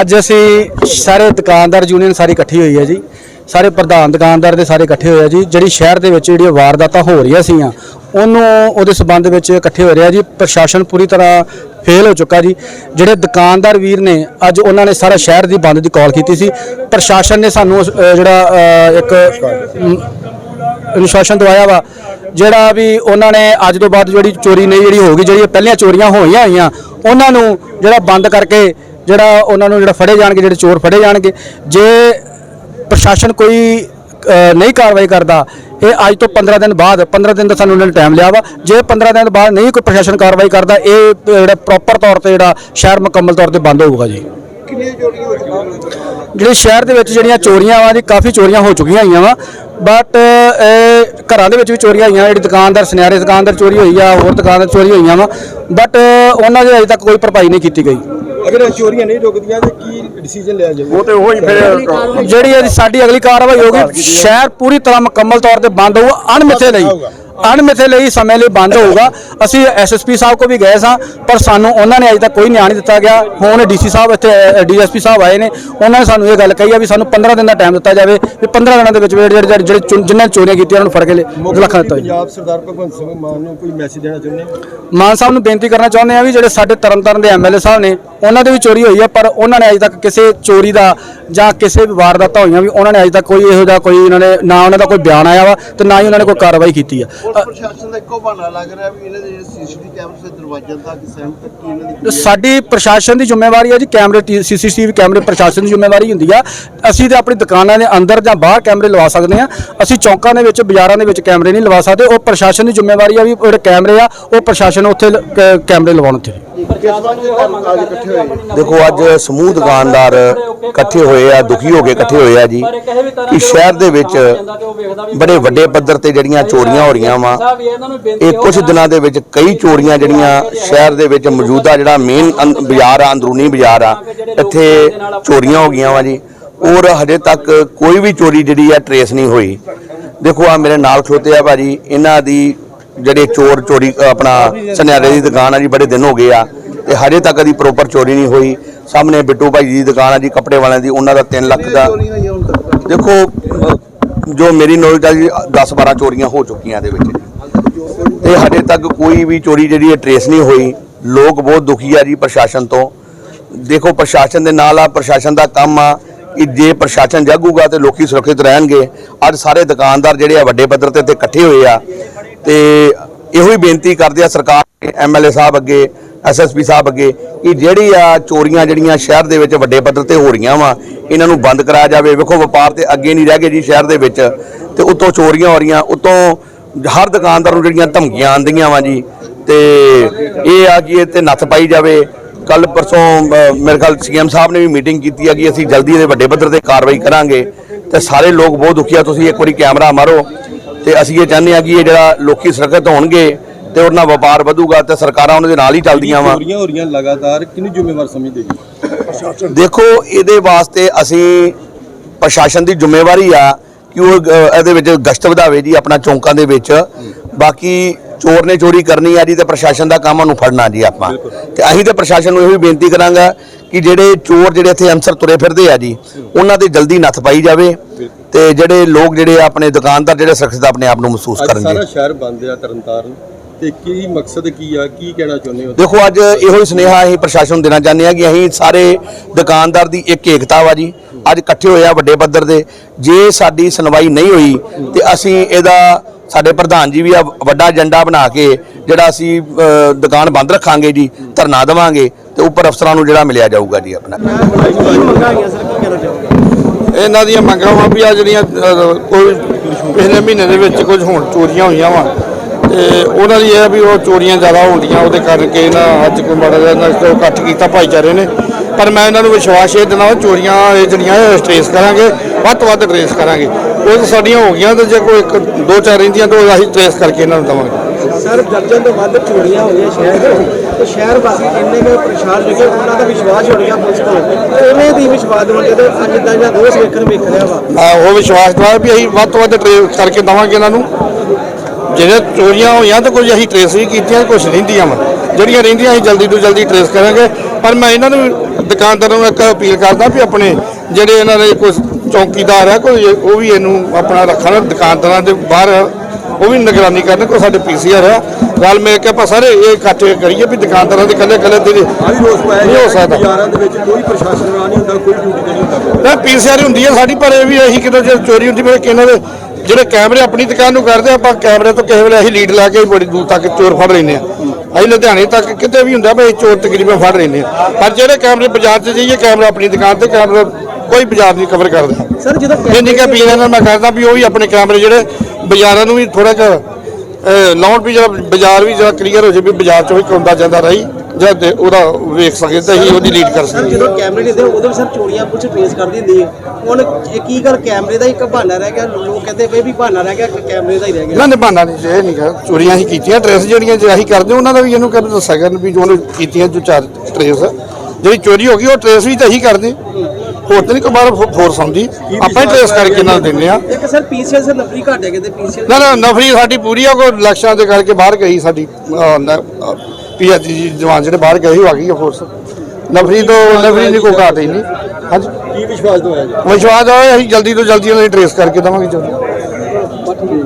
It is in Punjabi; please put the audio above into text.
ਅੱਜ ਅਸੀਂ ਸਾਰੇ ਦੁਕਾਨਦਾਰ ਯੂਨੀਅਨ ਸਾਰੀ ਇਕੱਠੀ ਹੋਈ ਹੈ ਜੀ। ਸਾਰੇ ਪ੍ਰਧਾਨ ਦੁਕਾਨਦਾਰ ਦੇ ਸਾਰੇ ਇਕੱਠੇ ਹੋਏ ਆ ਜੀ। ਜਿਹੜੀ ਸ਼ਹਿਰ ਦੇ ਵਿੱਚ ਜਿਹੜੀਆਂ ਵਾਰਦਾਤਾਂ ਹੋ ਰਹੀਆਂ ਸੀਆਂ ਉਹਨੂੰ ਉਹਦੇ ਸਬੰਧ ਵਿੱਚ ਇਕੱਠੇ ਹੋ ਰਿਹਾ ਜੀ। ਪ੍ਰਸ਼ਾਸਨ ਪੂਰੀ ਤਰ੍ਹਾਂ ਫੇਲ ਹੋ ਚੁੱਕਾ ਜੀ। ਜਿਹੜੇ ਦੁਕਾਨਦਾਰ ਵੀਰ ਨੇ ਅੱਜ ਉਹਨਾਂ ਨੇ ਸਾਰਾ ਸ਼ਹਿਰ ਦੀ ਬੰਦ ਦੀ ਕਾਲ ਕੀਤੀ ਸੀ। ਪ੍ਰਸ਼ਾਸਨ ਨੇ ਸਾਨੂੰ ਅਹ, ਜਿਹੜਾ ਅਹ, ਇੱਕ ਅਨੁਸ਼ਾਸਨ ਦਵਾਇਆ ਵਾ ਜਿਹੜਾ ਵੀ ਉਹਨਾਂ ਨੇ ਅੱਜ ਤੋਂ ਬਾਅਦ ਜਿਹੜੀ ਚੋਰੀ ਨਹੀਂ ਜਿਹੜੀ ਹੋਊਗੀ ਜਿਹੜੀਆਂ ਪਹਿਲੀਆਂ ਚੋਰੀਆਂ ਹੋਈਆਂ ਹੋਈਆਂ ਉਹਨਾਂ ਨੂੰ ਜਿਹੜਾ ਬੰਦ ਕਰਕੇ ਜਿਹੜਾ ਉਹਨਾਂ ਨੂੰ ਜਿਹੜਾ ਫੜੇ ਜਾਣਗੇ, ਜਿਹੜੇ ਚੋਰ ਫੜੇ ਜਾਣਗੇ, ਜੇ ਪ੍ਰਸ਼ਾਸਨ ਕੋਈ ਨਹੀਂ ਕਾਰਵਾਈ ਕਰਦਾ, ਇਹ ਅੱਜ ਤੋਂ 15 ਦਿਨ ਬਾਅਦ 15 ਦਿਨ ਦਾ ਸਾਨੂੰ ਉਹਨਾਂ ਨੇ ਟਾਈਮ ਲਿਆ ਵਾ। ਜੇ 15 ਦਿਨ ਬਾਅਦ ਨਹੀਂ ਕੋਈ ਪ੍ਰਸ਼ਾਸਨ ਕਾਰਵਾਈ ਕਰਦਾ, ਇਹ ਜਿਹੜਾ ਪ੍ਰੋਪਰ ਤੌਰ ਤੇ ਜਿਹੜਾ ਸ਼ਹਿਰ ਮੁਕੰਮਲ ਤੌਰ ਤੇ ਬੰਦ ਹੋਊਗਾ ਜੀ। ਜਿਹੜੇ ਸ਼ਹਿਰ ਦੇ ਵਿੱਚ ਜਿਹੜੀਆਂ ਚੋਰੀਆਂ ਵਾ ਜੀ ਕਾਫੀ ਚੋਰੀਆਂ ਹੋ ਚੁੱਕੀਆਂ ਹੋਈਆਂ ਵਾ। ਬਟ ਘਰਾਂ ਦੇ ਵਿੱਚ ਵੀ ਚੋਰੀਆਂ ਹੋਈਆਂ ਜਿਹੜੀ ਦੁਕਾਨਦਾਰ ਸੁਨਿਆਰੇ ਦੁਕਾਨਦਾਰ ਚੋਰੀ ਹੋਈ ਆ ਹੋਰ ਦੁਕਾਨਦਾਰ ਚੋਰੀ ਹੋਈਆਂ ਵਾ। ਬਟ ਉਹਨਾਂ ਦੇ ਅਜੇ ਤੱਕ ਕੋਈ ਭਰਪਾਈ ਨਹੀਂ ਕੀਤੀ ਗਈ। ਅਗਰ ਇਹ ਚੋਰੀਆਂ ਨਹੀਂ ਰੁਕਦੀਆਂ ਤੇ ਕੀ ਡਿਸੀਜਨ ਲਿਆ ਜਾਊਗਾ? ਉਹ ਤੇ ਉਹੀ ਫਿਰ ਜਿਹੜੀ ਸਾਡੀ ਅਗਲੀ ਕਾਰਵਾਈ ਹੋਊਗੀ ਸ਼ਹਿਰ ਪੂਰੀ ਤਰ੍ਹਾਂ ਮੁਕੰਮਲ ਤੌਰ ਤੇ ਬੰਦ ਹੋਊਗਾ ਅਣਮਿੱਥੇ ਲਈ। ਅਣਮਿੱਥੇ ਲਈ ਸਮੇਂ ਲਈ ਬੰਦ ਹੋਊਗਾ। ਅਸੀਂ ਐਸਐਸਪੀ ਸਾਹਿਬ ਕੋ ਵੀ ਗਏ ਸਾਂ ਪਰ ਸਾਨੂੰ ਉਹਨਾਂ ਨੇ ਅਜੇ ਤੱਕ ਕੋਈ ਨਿਆਂ ਨਹੀਂ ਦਿੱਤਾ ਗਿਆ। ਹੁਣ ਡੀਸੀ ਸਾਹਿਬ ਇੱਥੇ ਡੀਐਸਪੀ ਸਾਹਿਬ ਆਏ ਨੇ। ਉਹਨਾਂ ਨੇ ਸਾਨੂੰ ਇਹ ਗੱਲ ਕਹੀ ਆ ਵੀ ਸਾਨੂੰ 15 ਦਿਨ ਦਾ ਟਾਈਮ ਦਿੱਤਾ ਜਾਵੇ ਵੀ 15 ਦਿਨਾਂ ਦੇ ਵਿੱਚ ਜਿਹੜੇ ਜਿਹੜੇ ਜਿਨ੍ਹਾਂ ਨੇ ਚੋਰੀਆਂ ਕੀਤੀਆਂ ਉਹਨਾਂ ਨੂੰ ਫੜ ਕੇ ਲੈ- ਲੱਖਾਂ ਦਿੱਤਾ ਜੀ। ਪੰਜਾਬ ਸਰਦਾਰ ਭਗਵੰਤ ਸਿੰਘ ਮਾਨ ਨੂੰ ਕੋਈ ਮੈਸੇਜ ਦੇਣਾ ਚਾਹੁੰਦੇ ਹੋ? ਮਾਨ ਸਾਹਿਬ ਨੂੰ ਬੇਨਤੀ ਕਰਨਾ ਚਾਹੁੰਦੇ ਆ ਵੀ ਜਿਹੜੇ ਸਾਡੇ ਤਰਨਤਾਰਨ ਦੇ ਐਮਐਲਏ ਸਾਹਿਬ ਨੇ ਉਹਨਾਂ ਦੇ ਵੀ ਚੋਰੀ ਹੋਈ ਹੈ ਪਰ ਉਹਨਾਂ ਨੇ ਅਜੇ ਤੱਕ ਕਿਸੇ ਚੋਰੀ ਦਾ ਜਾਂ ਕਿਸੇ ਵੀ ਵਾਰਦਾਤਾਂ ਹੋਈਆਂ ਵੀ ਉਹਨਾਂ ਨੇ ਅਜੇ ਤੱਕ ਕੋਈ ਇਹੋ ਜਿਹਾ ਕੋਈ ਉਹਨਾਂ ਨੇ ਨਾ ਉਹਨਾਂ ਦਾ ਕੋਈ ਬਿਆਨ ਆਇਆ ਵਾ ਤੇ ਨਾ ਹੀ ਉਹਨਾਂ ਨੇ ਕੋਈ ਕਾਰਵਾਈ ਕੀਤੀ ਆ। ਪੁਲਿਸ ਪ੍ਰਸ਼ਾਸਨ ਦਾ ਇੱਕੋ ਬਹਾਨਾ ਲੱਗ ਰਿਹਾ ਵੀ ਇਹਨਾਂ ਦੇ ਜਿਹੜੇ ਸੀਸੀਟੀਵੀ ਕੈਮਰੇ ਦੇ ਦਰਵਾਜ਼ਿਆਂ ਤੱਕ ਸਹਿਮ ਤੱਕ ਕੀ ਇਹਨਾਂ ਦੀ ਤੇ ਸਾਡੀ ਪ੍ਰਸ਼ਾਸਨ ਦੀ ਜ਼ਿੰਮੇਵਾਰੀ ਹੈ ਜੀ ਕੈਮਰੇ ਸੀਸੀਟੀਵੀ ਕੈਮਰੇ ਪ੍ਰਸ਼ਾਸਨ ਦੀ ਜ਼ਿੰਮੇਵਾਰੀ ਹੁੰਦੀ ਆ। ਅਸੀਂ ਤੇ ਆਪਣੀ ਦੁਕਾਨਾਂ ਦੇ ਅੰਦਰ ਜਾਂ ਬਾਹਰ ਕੈਮਰੇ ਲਵਾ ਸਕਦੇ ਆ ਅਸੀਂ ਚੌਂਕਾਂ ਦੇ ਵਿੱਚ ਬਾਜ਼ਾਰਾਂ ਦੇ ਵਿੱਚ ਕੈਮਰੇ ਨਹੀਂ ਲਵਾ ਸਕਦੇ। ਉਹ ਪ੍ਰਸ਼ਾਸਨ ਦੀ ਜ਼ਿੰਮੇਵਾਰੀ ਆ ਵੀ ਉਹ ਜਿਹੜੇ ਕੈਮਰੇ ਆ ਉਹ ਪ੍ਰਸ਼ਾਸਨ ਉੱਥੇ ਕੈਮਰੇ ਲਵਾਉਣ ਉੱਥੇ। ਦੇਖੋ ਅੱਜ ਸਮੂਹ ਦੁਕਾਨਦਾਰ ਇਕੱਠੇ ਹੋਏ ਆ ਦੁਖੀ ਹੋ ਕੇ ਇਕੱਠੇ ਹੋਏ ਆ ਜੀ। ਕਿ ਸ਼ਹਿਰ ਦੇ ਵਿੱਚ ਬੜੇ ਵੱਡੇ ਪੱਧਰ ਤੇ ਜਿਹੜੀਆਂ ਚੋਰੀਆਂ ਹੋ ਰਹੀਆਂ ਵਾ। ਇਹ ਕੁਝ ਦਿਨਾਂ ਦੇ ਵਿੱਚ ਕਈ ਚੋਰੀਆਂ ਜਿਹੜੀਆਂ ਸ਼ਹਿਰ ਦੇ ਵਿੱਚ ਮੌਜੂਦਾ ਜਿਹੜਾ ਮੇਨ ਬਾਜ਼ਾਰ ਆ ਅੰਦਰੂਨੀ ਬਾਜ਼ਾਰ ਆ ਇੱਥੇ ਚੋਰੀਆਂ ਹੋ ਗਈਆਂ ਵਾ ਜੀ। ਔਰ ਹਜੇ ਤੱਕ ਕੋਈ ਵੀ ਚੋਰੀ ਜਿਹੜੀ ਆ ਟਰੇਸ ਨਹੀਂ ਹੋਈ। ਦੇਖੋ ਆ ਮੇਰੇ ਨਾਲ ਖਲੋਤੇ ਆ ਭਾਜੀ। ਇਹਨਾਂ ਦੀ ਜਿਹੜੇ ਚੋਰ ਚੋਰੀ ਆਪਣਾ ਸੁਨਿਆਰੇ ਦੀ ਦੁਕਾਨ ਆ ਜੀ ਬੜੇ ਦਿਨ ਹੋ ਗਏ ਆ। ਤੇ ਹਜੇ ਤੱਕ ਦੀ ਪ੍ਰੋਪਰ ਚੋਰੀ ਨਹੀਂ ਹੋਈ। ਸਾਹਮਣੇ ਬਿੱਟੂ ਭਾਈ ਦੀ ਦੁਕਾਨ ਆ ਜੀ ਕੱਪੜੇ ਵਾਲਿਆਂ ਦੀ ਉਹਨਾਂ ਦਾ 3 ਲੱਖ ਦਾ। ਹੋਈਆਂ ਦੇਖੋ ਜੋ ਮੇਰੀ ਨੌਲੇਜ ਆ ਜੀ 10 12 ਚੋਰੀਆਂ ਹੋ ਚੁੱਕੀਆਂ ਇਹਦੇ ਵਿੱਚ। ਤੇ ਹਜੇ ਤੱਕ ਕੋਈ ਵੀ ਚੋਰੀ ਜਿਹੜੀ ਹੈ ਟਰੇਸ ਨਹੀਂ ਹੋਈ। ਲੋਕ ਬਹੁਤ ਦੁਖੀ ਆ ਜੀ ਪ੍ਰਸ਼ਾਸਨ ਤੋਂ। ਦੇਖੋ, ਪ੍ਰਸ਼ਾਸਨ ਦੇ ਨਾਲ ਆ, ਪ੍ਰਸ਼ਾਸਨ ਦਾ ਕੰਮ ਆ ਕਿ ਜੇ ਪ੍ਰਸ਼ਾਸਨ ਜਾਗੂਗਾ ਤੇ ਲੋਕੀ ਸੁਰੱਖਿਅਤ ਰਹਿਣਗੇ। ਅੱਜ ਸਾਰੇ ਦੁਕਾਨਦਾਰ ਜਿਹੜੇ ਆ ਵੱਡੇ ਪੱਧਰ ਤੇ ਇੱਥੇ ਇਕੱਠੇ ਹੋਏ ਆ। ਤੇ ਇਹੋ ਹੀ ਬੇਨਤੀ ਕਰਦੇ ਆ ਸਰਕਾਰ ਐਮਐਲਏ ਸਾਹਿਬ ਅੱਗੇ ਐਸਐਸਪੀ ਸਾਹਿਬ ਅੱਗੇ, ਕਿ ਜਿਹੜੀ ਆ ਚੋਰੀਆਂ ਜਿਹੜੀਆਂ ਸ਼ਹਿਰ ਦੇ ਵਿੱਚ ਵੱਡੇ ਪੱਧਰ ਤੇ ਹੋ ਰਹੀਆਂ ਵਾ, ਇਹਨਾਂ ਨੂੰ ਬੰਦ ਕਰਾਇਆ ਜਾਵੇ। ਵੇਖੋ, ਵਪਾਰ ਤੇ ਅੱਗੇ ਨਹੀਂ ਰਹਿ ਗਏ ਜੀ ਸ਼ਹਿਰ ਦੇ ਵਿੱਚ, ਤੇ ਉਤੋਂ ਚੋਰੀਆਂ ਹੋ ਰਹੀਆਂ, ਉਤੋਂ ਹਰ ਦੁਕਾਨਦਾਰ ਨੂੰ ਜਿਹੜੀਆਂ ਧਮਕੀਆਂ ਆਉਂਦੀਆਂ ਵਾ ਜੀ। ਤੇ ਇਹ ਆ ਕਿ ਇਹ ਤੇ ਨੱਥ ਪਾਈ ਜਾਵੇ। ਕੱਲ ਪਰਸੋਂ ਮੇਰੇ ਖਿਆਲ ਸੀਐਮ ਸਾਹਿਬ ਨੇ ਵੀ ਮੀਟਿੰਗ ਕੀਤੀ ਹੈ ਕਿ ਅਸੀਂ ਜਲਦੀ ਇਹਦੇ ਵੱਡੇ ਪੱਧਰ ਤੇ ਕਾਰਵਾਈ ਕਰਾਂਗੇ। ਤੇ ਸਾਰੇ ਲੋਕ ਬਹੁਤ ਦੁਖੀ ਆ, ਤੁਸੀਂ ਇੱਕ ਵਾਰੀ ਕੈਮਰਾ ਮਾਰੋ। ਤੇ ਅਸੀਂ ਇਹ ਚਾਹੁੰਦੇ ਆ ਕਿ ਇਹ ਜਿਹੜਾ ਲੋਕੀ ਸੁਰੱਖਿਅਤ ਹੋਣਗੇ ਤੇ ਉਹਨਾਂ ਵਪਾਰ ਵਧੂਗਾ ਤੇ ਸਰਕਾਰਾਂ ਉਹਨਾਂ ਦੇ ਨਾਲ ਹੀ ਚੱਲਦੀਆਂ ਵਾ। ਚੋਰੀਆਂ ਹੋ ਰਹੀਆਂ ਲਗਾਤਾਰ? ਕਿਹਨੂੰ ਜ਼ਿੰਮੇਵਾਰ ਸਮਝਦੇ ਜੀ? ਦੇਖੋ ਇਹਦੇ ਵਾਸਤੇ ਅਸੀਂ ਪ੍ਰਸ਼ਾਸਨ ਦੀ ਜ਼ਿੰਮੇਵਾਰੀ ਆ ਕਿ ਉਹ ਇਹਦੇ ਵਿੱਚ ਗਸ਼ਤ ਵਧਾਵੇ ਜੀ ਆਪਣਾ ਚੌਂਕਾਂ ਦੇ ਵਿੱਚ। ਬਾਕੀ ਚੋਰ ਨੇ ਚੋਰੀ ਕਰਨੀ ਆ ਜੀ ਤੇ ਪ੍ਰਸ਼ਾਸਨ ਦਾ ਕੰਮ ਉਹਨੂੰ ਫੜਨਾ ਜੀ ਆਪਾਂ। ਤੇ ਅਸੀਂ ਤੇ ਪ੍ਰਸ਼ਾਸਨ ਨੂੰ ਇਹੋ ਹੀ ਬੇਨਤੀ ਕਰਾਂਗਾ ਕਿ ਜਿਹੜੇ ਚੋਰ ਜਿਹੜੇ ਇੱਥੇ ਅਨਸਰ ਤੁਰੇ ਫਿਰਦੇ ਆ ਜੀ ਉਹਨਾਂ ਤੇ ਜਲਦੀ ਨੱਥ ਪਾਈ ਜਾਵੇ ਤੇ ਜਿਹੜੇ ਲੋਕ ਜਿਹੜੇ ਆ ਆਪਣੇ ਦੁਕਾਨਦਾਰ ਜਿਹੜੇ ਸੁਰੱਖਿਅਤ ਆਪਣੇ ਆਪ ਨੂੰ ਮਹਿਸੂਸ ਕਰਨਗੇ ਸਾਰਾ ਸ਼ਹਿਰ ਬੰਦ ਆ ਤਰਨਤਾਰਨ। ਤੇ ਕੀ ਮਕਸਦ ਕੀ ਆ? ਕੀ ਕਹਿਣਾ ਚਾਹੁੰਦੇ ਹੋ? ਦੇਖੋ ਅੱਜ ਇਹੋ ਹੀ ਸੁਨੇਹਾ ਅਸੀਂ ਪ੍ਰਸ਼ਾਸਨ ਨੂੰ ਦੇਣਾ ਚਾਹੁੰਦੇ ਹਾਂ ਕਿ ਅਸੀਂ ਸਾਰੇ ਦੁਕਾਨਦਾਰ ਦੀ ਇੱਕ ਏਕਤਾ ਵਾ ਜੀ। ਅੱਜ ਇਕੱਠੇ ਹੋਏ ਆ ਵੱਡੇ ਪੱਧਰ ਦੇ। ਜੇ ਸਾਡੀ ਸੁਣਵਾਈ ਨਹੀਂ ਹੋਈ ਤੇ ਅਸੀਂ ਇਹਦਾ ਸਾਡੇ ਪ੍ਰਧਾਨ ਜੀ ਵੀ ਆ ਵੱਡਾ ਏਜੰਡਾ ਬਣਾ ਕੇ ਜਿਹੜਾ ਅਸੀਂ ਦੁਕਾਨ ਬੰਦ ਰੱਖਾਂਗੇ ਜੀ ਧਰਨਾ ਦੇਵਾਂਗੇ ਤੇ ਉੱਪਰ ਅਫਸਰਾਂ ਨੂੰ ਜਿਹੜਾ ਮਿਲਿਆ ਜਾਊਗਾ ਜੀ ਆਪਣਾ। ਇਹਨਾਂ ਦੀਆਂ ਮੰਗਾਂ ਵਾ ਵੀ ਆ ਜਿਹੜੀਆਂ ਕੋਈ ਪਿਛਲੇ ਮਹੀਨੇ ਦੇ ਵਿੱਚ ਕੁਝ ਹੁਣ ਚੋਰੀਆਂ ਹੋਈਆਂ ਵਾ। ਤੇ ਉਹਨਾਂ ਦੀ ਇਹ ਆ ਵੀ ਉਹ ਚੋਰੀਆਂ ਜ਼ਿਆਦਾ ਹੁੰਦੀਆਂ ਉਹਦੇ ਕਰਕੇ ਨਾ ਅੱਜ ਕੋਈ ਮਾੜਾ ਜਿਹਾ ਨਾ ਤੋਂ ਇਕੱਠ ਕੀਤਾ ਭਾਈਚਾਰੇ ਨੇ। ਪਰ ਮੈਂ ਇਹਨਾਂ ਨੂੰ ਵਿਸ਼ਵਾਸ ਇਹ ਦਿਨਾ ਚੋਰੀਆਂ ਇਹ ਜਿਹੜੀਆਂ ਇਹ ਟਰੇਸ ਕਰਾਂਗੇ ਵੱਧ ਤੋਂ ਵੱਧ ਟਰੇਸ ਕਰਾਂਗੇ। ਉਹ ਤਾਂ ਸਾਡੀਆਂ ਹੋ ਗਈਆਂ ਤੇ ਜੇ ਕੋਈ ਇੱਕ ਦੋ ਚਾਰ ਰਹਿੰਦੀਆਂ ਤਾਂ ਅਸੀਂ ਟਰੇਸ ਕਰਕੇ ਇਹਨਾਂ ਨੂੰ ਦੇਵਾਂਗੇ। ਸਰ ਦਰਜਨ ਤੋਂ ਵੱਧ ਚੋਰੀਆਂ ਹੋਈਆਂ ਸ਼ਹਿਰ ਦੇ ਤੇ ਸ਼ਹਿਰ ਵਾਸੀ ਕਿੰਨੇ ਕੁ ਪਰੇਸ਼ਾਨ ਜਿਹੜੇ ਉਹਨਾਂ ਦਾ ਵਿਸ਼ਵਾਸ ਹੋ ਗਿਆ ਪੁਲਿਸ ਕੋਲ? ਐਵੇਂ ਦੀ ਵਿਸ਼ਵਾਸ ਹੋਣ ਤੇ ਅੱਜ ਦਾ ਜਾਂ ਰੋਜ਼ ਵੇਖਣ ਵੇਖ ਰਿਹਾ ਵਾ। ਮੈਂ ਉਹ ਵਿਸ਼ਵਾਸ ਦਵਾਇਆ ਵੀ ਅਸੀਂ ਵੱਧ ਤੋਂ ਵੱਧ ਟਰੇਸ ਕਰਕੇ ਦੇਵਾਂਗੇ ਇਹਨਾਂ ਨੂੰ। ਜਿਹੜੇ ਚੋਰੀਆਂ ਹੋਈਆਂ ਤਾਂ ਕੁਝ ਅਸੀਂ ਟਰੇਸ ਵੀ ਕੀਤੀਆਂ ਕੁਝ ਰਹਿੰਦੀਆਂ ਵਾ। ਜਿਹੜੀਆਂ ਰਹਿੰਦੀਆਂ ਅਸੀਂ ਜਲਦੀ ਤੋਂ ਜਲਦੀ ਟਰੇਸ ਕਰਾਂਗੇ। ਪਰ ਮੈਂ ਇਹਨਾਂ ਨੂੰ ਦੁਕਾਨਦਾਰਾਂ ਨੂੰ ਇੱਕ ਅਪੀਲ ਕਰਦਾ ਵੀ ਆਪਣੇ ਜਿਹੜੇ ਇਹਨਾਂ ਦੇ ਕੁਝ ਚੌਕੀਦਾਰ ਹੈ ਕੋਈ ਉਹ ਵੀ ਇਹਨੂੰ ਆਪਣਾ ਰੱਖਣ ਦੁਕਾਨਦਾਰਾਂ ਦੇ ਬਾਹਰ ਉਹ ਵੀ ਨਿਗਰਾਨੀ ਕਰਨ ਕੋਈ ਸਾਡੇ ਪੀਸੀਆਰ ਆ। ਰਲ ਮਿਲ ਕੇ ਆਪਾਂ ਸਾਰੇ ਇਹ ਇਕੱਠੇ ਕਰੀਏ ਵੀ ਦੁਕਾਨਦਾਰਾਂ ਦੇ ਇਕੱਲੇ ਇਕੱਲੇ ਦੇ ਨਹੀਂ ਹੋ ਕਿ ਸਕਦਾ। ਬਾਜ਼ਾਰਾਂ ਦੇ ਵਿੱਚ ਕੋਈ ਪ੍ਰਸ਼ਾਸਨ ਨਾਲ ਨਹੀਂ ਹੁੰਦਾ ਕੋਈ ਡਿਊਟੀ ਨਹੀਂ ਹੁੰਦਾ। ਨਾ ਪੀਸੀਆਰ ਹੁੰਦੀ ਹੈ ਸਾਡੀ ਪਰ ਇਹ ਵੀ ਅਸੀਂ ਕਿਤੇ ਜੇ ਚੋਰੀ ਹੁੰਦੀ ਮੇਰੇ ਕਿਨਾਂ ਦੇ ਜਿਹੜੇ ਕੈਮਰੇ ਆਪਣੀ ਦੁਕਾਨ ਨੂੰ ਕਰਦੇ ਆਪਾਂ ਕੈਮਰੇ ਤੋਂ ਕਿਸੇ ਵੇਲੇ ਅਸੀਂ ਲੀਡ ਲਾ ਕੇ ਬੜੀ ਦੂਰ ਤੱਕ ਚੋਰ ਫੜ ਲੈਂਦੇ ਆ। ਅਸੀਂ ਲੁਧਿਆਣੇ ਤੱਕ ਕਿਤੇ ਵੀ ਹੁੰਦਾ ਬਈ ਚੋਰ ਤਕਰੀਬਨ ਫੜ ਲੈਂਦੇ ਆ। ਪਰ ਜਿਹੜੇ ਕੈਮਰੇ ਬਾਜ਼ਾਰ 'ਚ ਜਾਈਏ ਕੈਮਰਾ ਆਪਣੀ ਦੁਕਾਨ ਤੇ ਕੈਮਰਾ ਕੋਈ ਬਾਜ਼ਾਰ ਨਹੀਂ ਕਵਰ ਕਰਦਾ। ਸਰ ਜਦੋਂ ਇੰਨੀ ਕਿ ਪੀਣਾ ਨਾਲ ਮੈਂ ਕਰਦਾ ਵੀ ਉਹ ਵੀ ਆਪਣੇ ਕੈਮਰੇ ਜਿਹੜੇ ਬਾਜ਼ਾਰਾਂ ਨੂੰ ਵੀ ਥੋੜਾ ਜਿਹਾ ਲਾਉਣ ਵੀ ਜਿਹੜਾ ਬਾਜ਼ਾਰ ਵੀ ਜਿਹੜਾ ਕਲੀਅਰ ਹੋ ਜਾਵੇ ਵੀ ਬਾਜ਼ਾਰ 'ਚੋਂ ਵੀ ਆਉਂਦਾ ਜਾਂਦਾ ਰਹੀ। ਜਦ ਉਹਦਾ ਵੇਖ ਸਕੇ ਤਾਂ ਅਸੀਂ ਉਹਦੀ ਲੀਡ ਕਰ ਸਰ ਸਕਦੇ ਜਦੋਂ ਕੈਮਰੇ ਨਹੀਂ ਦੇ ਉਦੋਂ ਵੀ ਸਰ ਚੋਰੀਆਂ ਪੁਲਿਸ ਟ੍ਰੇਸ ਕਰਦੀ ਹੁੰਦੀ ਹੈ। ਹੁਣ ਇਹ ਕੀ ਗੱਲ ਕੈਮਰੇ ਦਾ ਇੱਕ ਬਹਾਨਾ ਰਹਿ ਗਿਆ ਲੋਕ ਕਹਿੰਦੇ ਪਏ ਵੀ ਬਹਾਨਾ ਰਹਿ ਗਿਆ ਕੈਮਰੇ ਦਾ ਹੀ ਰਹਿ ਗਿਆ। ਨਾ ਨਿਭਾਣਾ ਨਹੀਂ ਇਹ ਨਹੀਂ ਗਾ। ਚੋਰੀਆਂ ਹੀ ਕੀਤੀਆਂ ਟ੍ਰੇਸ ਜਿਹੜੀਆਂ ਜੇ ਅਸੀਂ ਕਰਦੇ ਉਹਨਾਂ ਦਾ ਵੀ ਇਹਨੂੰ ਕਹਿੰਦੇ ਦੱਸਿਆ ਕਰਨ ਵੀ ਜੋ ਉਹਨੇ ਕੀਤੀਆਂ ਜੋ ਚਾਰ ਟ੍ਰੇਸ ਜਿਹੜੀ ਚੋਰੀ ਹੋ ਗਈ ਉਹ ਟ੍ਰੇਸ ਵੀ ਤਾਂ ਅਸੀਂ ਕਰਦੇ ਹੋਰ ਤਾਂ ਨਹੀਂ ਕੋਈ ਬਾਹਰ ਫੋਰਸ ਆਉਂਦੀ। ਆਪਾਂ ਹੀ ਟ੍ਰੇਸ ਕਰਕੇ ਨਾਲ ਦਿੰਦੇ ਆ ਇੱਕ ਸਰ ਪੀਸੀਐਲ ਸਰ ਨਫਰੀ ਘਟ ਹੈ ਕਹਿੰਦੇ ਪੀਸੀਐਲ ਨਾ ਨਾ ਨਫਰੀ ਸਾਡੀ ਪੂਰੀ ਆ ਕੋਈ ਇਲੈਕਸ਼ਨਾਂ ਦੇ ਕਰਕੇ ਬਾਹਰ ਗਈ ਸਾਡੀ ਪੀਐਚਜੀ ਜੀ ਜਵਾਨ ਜਿਹੜੇ ਬਾਹਰ ਗਏ ਉਹ ਆ ਗਈ ਆ ਫੋਰਸ ਨਫਰੀ ਤੋਂ ਨਫਰੀ ਦੀ ਕੋਈ ਘਾਟ ਹੀ ਨਹੀਂ। ਹਾਂਜੀ? ਕੀ ਵਿਸ਼ਵਾਸ ਦਵਾਇਆ ਜੀ? ਵਿਸ਼ਵਾਸ ਆ ਅਸੀਂ ਜਲਦੀ ਤੋਂ ਜਲਦੀ ਉਹਨਾਂ ਦੀ ਟ੍ਰੇਸ ਕਰਕੇ ਦੇਵਾਂਗੇ ਚੋਰੀ